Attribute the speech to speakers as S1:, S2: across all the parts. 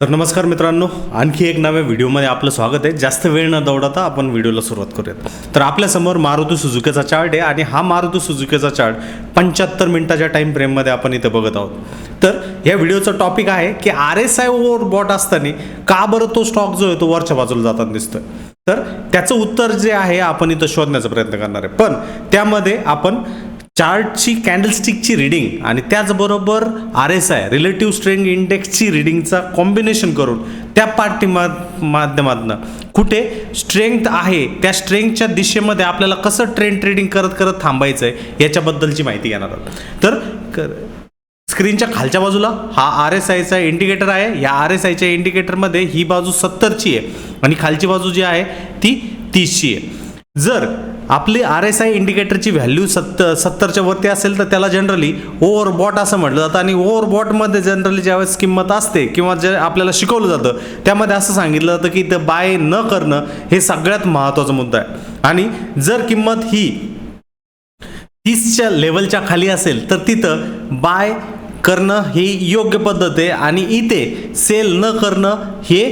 S1: तर नमस्कार मित्रांनो आणखी एक नव्या व्हिडिओमध्ये आपलं स्वागत आहे. जास्त वेळ न दौडता आपण व्हिडिओला सुरुवात करूयात. तर आपल्यासमोर मारुती सुझुकेचा चार्ट आहे आणि हा मारुती सुझुकेचा चार्ट पंच्याहत्तर मिनिटाच्या टाईम फ्रेममध्ये आपण इथे बघत आहोत. तर या व्हिडिओचं टॉपिक आहे की R S I overbought असताना का बरं तो स्टॉक जो आहे तो वरच्या बाजूला जाताना दिसतोय? तर त्याचं उत्तर जे आहे आपण इथं शोधण्याचा प्रयत्न करणार आहे. पण त्यामध्ये आपण चार्टची कॅन्डलस्टिकची रिडिंग आणि त्याचबरोबर R S I relative strength इंडेक्सची रिडिंगचा कॉम्बिनेशन करून त्या पार्टी माध्यमातून माध्यमातनं कुठे स्ट्रेंथ आहे त्या स्ट्रेंथच्या दिशेमध्ये आपल्याला कसं ट्रेंड ट्रेडिंग करत करत थांबायचं आहे याच्याबद्दलची माहिती घेणार आहोत. तर स्क्रीनच्या खालच्या बाजूला हा आर एस आयचा इंडिकेटर आहे. या आर एस आयच्या इंडिकेटरमध्ये ही बाजू सत्तरची आहे आणि खालची बाजू जी आहे ती तीसची आहे. जर आपली आर एस आय इंडिकेटरची व्हॅल्यू सत्तर सत्तरच्या वरती असेल तर त्याला जनरली ओव्हरबॉट असं म्हटलं जातं. आणि ओव्हरबॉटमध्ये जनरली ज्यावेळेस किंमत असते किंवा जे आपल्याला शिकवलं जातं त्यामध्ये असं सांगितलं जातं की ते बाय न करणं हे सगळ्यात महत्त्वाचा मुद्दा आहे. आणि जर किंमत ही तीसच्या लेवलच्या खाली असेल तर तिथं बाय करणं ही योग्य पद्धत आहे आणि इथे सेल न करणं हे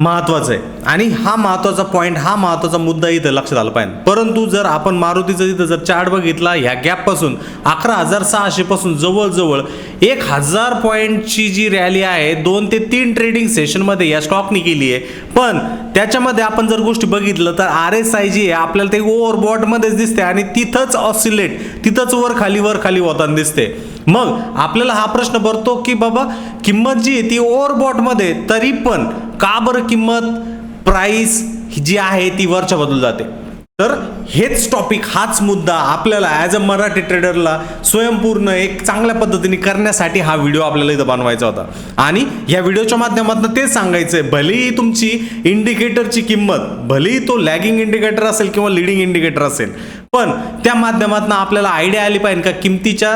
S1: महत्वाचं आहे. आणि हा महत्त्वाचा पॉईंट हा महत्त्वाचा मुद्दा इथं लक्षात आला पाहिजे. परंतु जर आपण मारुतीचं इथं जर चार्ट बघितला ह्या गॅपपासून अकरा हजार सहाशे पासून जवळजवळ एक हजार पॉईंटची जी रॅली आहे दोन ते तीन ट्रेडिंग सेशनमध्ये या स्टॉकनी केली आहे. पण त्याच्यामध्ये आपण जर गोष्टी बघितलं तर आर एस आय जी आहे आपल्याला ते ओव्हरबॉटमध्येच दिसते आणि तिथंच ऑसिलेट तिथंच वर खाली वर खाली होताना दिसते. मग आपल्याला हा प्रश्न भरतो की बाबा किंमत जी आहे ती ओव्हरबॉटमध्ये तरी पण का बरं किंमत? प्राईस जी आहे ती वरच्या बदल जाते. तर हेच टॉपिक हाच मुद्दा आपल्याला ॲज अ मराठी ट्रेडरला स्वयंपूर्ण एक चांगल्या पद्धतीने करण्यासाठी हा व्हिडिओ आपल्याला इथं बनवायचा होता. आणि या व्हिडिओच्या माध्यमातून तेच सांगायचं आहे भलेही तुमची इंडिकेटरची किंमत भलेही तो लॅगिंग इंडिकेटर असेल किंवा लिडिंग इंडिकेटर असेल पण त्या माध्यमातून आपल्याला आयडिया आली पाहिजे का किमतीच्या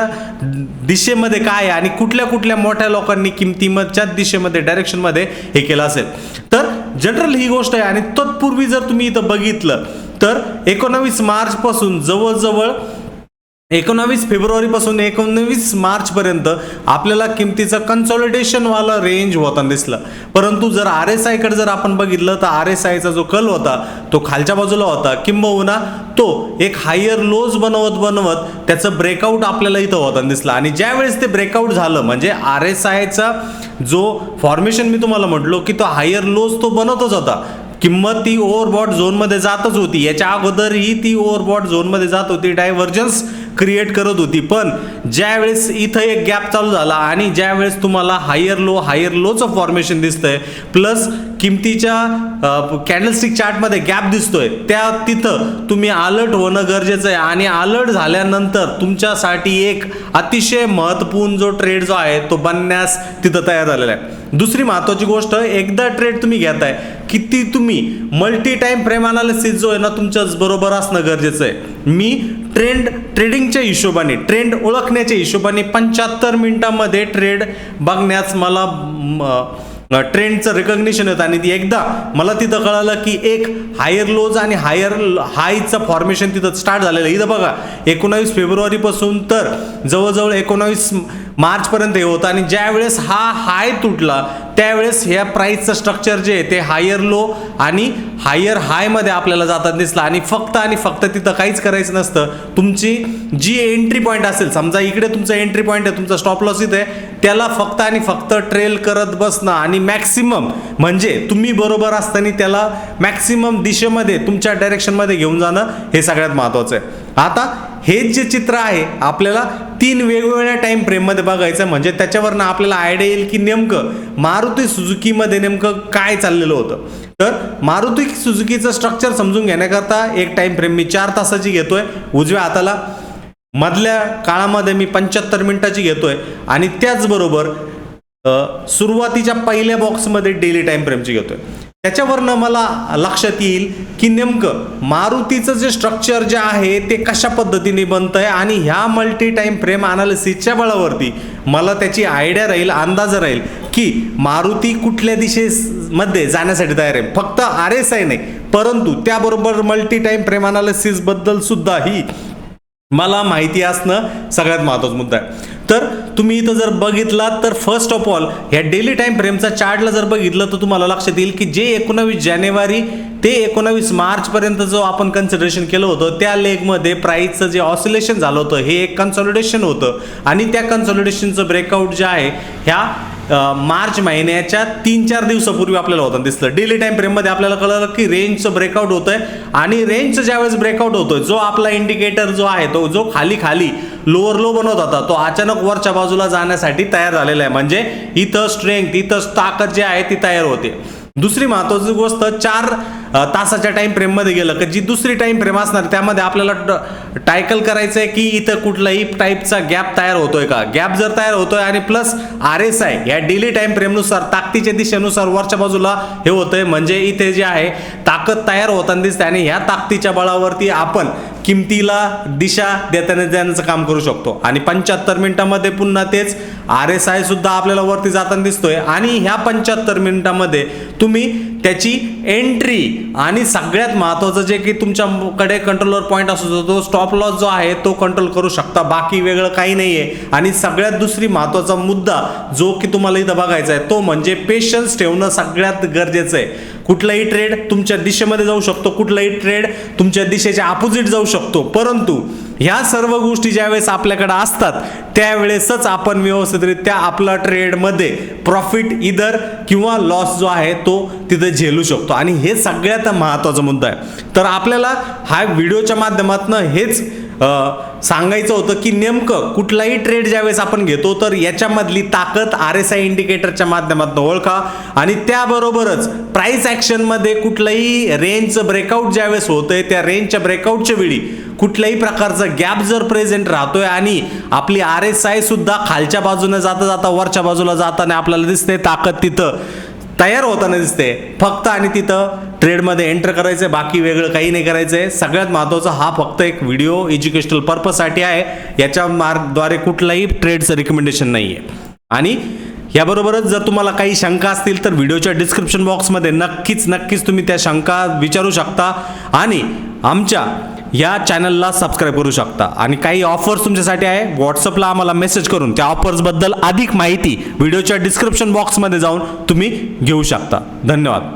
S1: दिशेमध्ये काय आहे आणि कुठल्या कुठल्या मोठ्या लोकांनी किमतीच्या दिशेमध्ये डायरेक्शनमध्ये हे केलं असेल. तर जनरल ही गोष्ट आहे आणि तत्पूर्वी जर तुम्ही इथं बघितलं तर एकोणावीस मार्चपासून जवळजवळ एकोणावीस फेब्रुवारीपासून एकोणवीस मार्चपर्यंत आपल्याला किमतीचं कन्सॉलिडेशनवाला रेंज होताना दिसलं. परंतु जर आर एस आयकडे जर आपण बघितलं तर आर एस आयचा जो कल होता तो खालच्या बाजूला होता. किंबहुना तो एक हायर लोज बनवत बनवत त्याचं ब्रेकआउट आपल्याला इथं होताना दिसलं. आणि ज्यावेळेस ते ब्रेकआउट झालं म्हणजे आर एस आयचा जो फॉर्मेशन मी तुम्हाला म्हटलो की तो हायर लोज तो बनवतच होता. किंमत ती ओव्हरबॉट झोनमध्ये जातच होती. याच्या अगोदरही ती ओव्हरबॉट झोनमध्ये जात होती. डायव्हर्जन्स क्रिएट करत होती. पण ज्या वेळेस इथं एक गॅप चालू झाला आणि ज्या वेळेस तुम्हाला हायर लो हायर लोचं फॉर्मेशन दिसतंय प्लस किमतीच्या कॅन्डलस्टिक चार्टमध्ये गॅप दिसतोय. त्या तिथं तुम्ही अलर्ट होणं गरजेचं आहे. आणि अलर्ट झाल्यानंतर तुमच्यासाठी एक अतिशय महत्त्वपूर्ण जो ट्रेड जो आहे तो बनण्यास तिथं तयार झालेला आहे. दुसरी महत्त्वाची गोष्ट एकदा ट्रेड तुम्ही घेताय किती तुम्ही मल्टी टाईम फ्रेम अनालिसिस जो आहे ना तुमच्याच बरोबर असणं गरजेचं आहे. मी ट्रेंड ट्रेडिंगच्या हिशोबाने ट्रेंड ओळखण्याच्या हिशोबाने पंच्याहत्तर मिनिटामध्ये ट्रेड बघण्यास मला म, ट्रेंडचं रिकग्निशन येतं. आणि ती एकदा मला तिथं कळालं की एक हायर लोज आणि हायर हायचं फॉर्मेशन तिथं स्टार्ट झालेलं इथं बघा एकोणावीस फेब्रुवारीपासून तर जवळजवळ एकोणावीस मार्चपर्यंत हे होतं. आणि ज्या वेळेस हा हाय तुटला त्यावेळेस ह्या प्राईसचं स्ट्रक्चर जे आहे ते हायर लो आणि हायर हायमध्ये आपल्याला जातात दिसला. आणि फक्त आणि फक्त तिथं काहीच करायचं नसतं. तुमची जी एंट्री पॉईंट असेल समजा इकडे तुमचा एंट्री पॉईंट आहे तुमचा स्टॉप लॉस इथे त्याला फक्त आणि फक्त ट्रेल करत बसणं आणि मॅक्सिमम म्हणजे तुम्ही बरोबर असताना त्याला मॅक्सिमम दिशेमध्ये तुमच्या डायरेक्शनमध्ये घेऊन जाणं हे सगळ्यात महत्त्वाचं आहे. आता हे जे चित्र आहे आपल्याला तीन वेगवेगळ्या टाईम फ्रेममध्ये बघायचं म्हणजे त्याच्यावरनं आपल्याला आयडिया येईल की नेमकं मारुती सुझुकीमध्ये नेमकं काय चाललेलं होतं. तर मारुती सुझुकीचं स्ट्रक्चर समजून घेण्याकरता एक टाईम फ्रेम मी चार तासाची घेतोय. उजव्या हाताला मधल्या काळामध्ये मी पंच्याहत्तर मिनिटाची घेतोय. आणि त्याचबरोबर सुरुवातीच्या पहिल्या बॉक्समध्ये डेली टाईम फ्रेमची घेतोय. त्याच्यावरनं मला लक्षात येईल की नेमकं मारुतीचं जे स्ट्रक्चर जे आहे ते कशा पद्धतीने बनतं आहे आणि ह्या मल्टी टाईम फ्रेम अनालिसिसच्या बळावरती मला त्याची आयडिया राहील अंदाज राहील की मारुती कुठल्या दिशेमध्ये जाण्यासाठी तयार आहे. फक्त आर एस आय नाही परंतु त्याबरोबर मल्टी टाईम फ्रेम अनालिसिसबद्दल सुद्धा ही मला माहिती असणं सगळ्यात महत्त्वाचा मुद्दा आहे. तर तुम्ही इथं जर बघितलात तर फर्स्ट ऑफ ऑल ह्या डेली टाईम फ्रेमचा चार्टला जर बघितलं तर तुम्हाला लक्षात येईल की जे एकोणावीस जानेवारी ते एकोणावीस मार्चपर्यंत जो आपण कन्सिडरेशन केलं होतं त्या लेगमध्ये प्राईजचं जे ऑसिलेशन झालं होतं हे एक कन्सॉलिडेशन होतं. आणि त्या कन्सॉलिडेशनचं ब्रेकआउट जे आहे ह्या मार्च महिन्याच्या तीन चार दिवसापूर्वी आपल्याला होतं दिसलं. डेली टाइम फ्रेममध्ये आपल्याला कळलं की रेंजचं ब्रेकआउट होतंय आणि रेंजचं ज्यावेळेस ब्रेकआउट होतोय जो आपला इंडिकेटर जो आहे तो जो खाली खाली लोअर लो बनवत होता तो अचानक वरच्या बाजूला जाण्यासाठी तयार झालेला आहे. म्हणजे इथं स्ट्रेंथ इथं ताकद जी आहे ती तयार होते. दुसरी महत्वाची गोष्ट चार तासाच्या टाईम फ्रेममध्ये गेलं की जी दुसरी टाईम फ्रेम असणार त्यामध्ये आपल्याला टायकल करायचं आहे की इथं कुठलाही टाईपचा गॅप तयार होतोय का? गॅप जर तयार होतोय आणि प्लस आर एस आय या डेली टाईम फ्रेमनुसार ताकदीच्या दिशेनुसार वरच्या बाजूला हे होतंय. म्हणजे इथे जे आहे ताकद तयार होताना दिसते आणि ह्या ताकदीच्या बळावरती आपण किमतीला दिशा देताना देण्याचं काम करू शकतो. आणि पंच्याहत्तर मिनिटामध्ये पुन्हा तेच आर एस आय सुद्धा आपल्याला वरती जाताना दिसतोय. आणि ह्या पंच्याहत्तर मिनिटामध्ये तुम्ही त्याची एंट्री आणि सगळ्यात महत्वाचं जे की तुमच्याकडे कंट्रोलर पॉईंट असतो तो स्टॉप लॉस जो आहे तो कंट्रोल करू शकता. बाकी वेगळं काही नाही आहे आणि सगळ्यात दुसरी महत्त्वाचा मुद्दा जो की तुम्हाला इथं बघायचा आहे तो म्हणजे पेशन्स ठेवणं सगळ्यात गरजेचं आहे. कुठलाही ट्रेड तुमच्या दिशेमध्ये जाऊ शकतो कुठलाही ट्रेड तुमच्या दिशेच्या अपोजिट जाऊ शकतो. परंतु ह्या सर्व गोष्टी ज्यावेळेस आपल्याकडे असतात त्यावेळेसच आपण व्यवस्थितरित्या आपला ट्रेडमध्ये प्रॉफिट इधर किंवा लॉस जो आहे तो तिथे झेलू शकतो. आणि हे सगळ्यात महत्त्वाचा मुद्दा आहे. तर आपल्याला हा व्हिडिओच्या माध्यमातून हेच सांगायचं होतं की नेमकं कुठलाही ट्रेड ज्यावेळेस आपण घेतो तर याच्यामधली ताकद आर एस आय इंडिकेटरच्या माध्यमातून ओळखा. आणि त्याबरोबरच प्राईस ॲक्शनमध्ये कुठलंही रेंजचं ब्रेकआउट ज्यावेळेस होतं आहे त्या रेंजच्या ब्रेकआउटच्या वेळी कुठल्याही प्रकारचा गॅप जर प्रेझेंट राहतोय आणि आपली आर एस आय सुद्धा खालच्या बाजूने जाता जाता वरच्या बाजूला जाताना आपल्याला दिसते ताकद तिथं तयार होताना दिसते. फक्त आणि तिथं ट्रेडमध्ये एंटर करायचं आहे बाकी वेगळं काही नाही करायचं आहे सगळ्यात महत्त्वाचा हा फक्त एक व्हिडिओ एज्युकेशनल पर्पजसाठी आहे. याच्या मार्गद्वारे कुठलाही ट्रेडचं रिकमेंडेशन नाही आहे आणि याबरोबरच जर तुम्हाला काही शंका असतील तर व्हिडिओच्या डिस्क्रिप्शन बॉक्समध्ये नक्कीच नक्कीच तुम्ही त्या शंका विचारू शकता. आणि आमच्या या चॅनलला सबस्क्राईब करू शकता. आणि काही ऑफर्स तुमच्यासाठी आहे व्हॉट्सअपला आम्हाला मेसेज करून त्या ऑफर्सबद्दल अधिक माहिती व्हिडिओच्या डिस्क्रिप्शन बॉक्समध्ये जाऊन तुम्ही घेऊ शकता. धन्यवाद.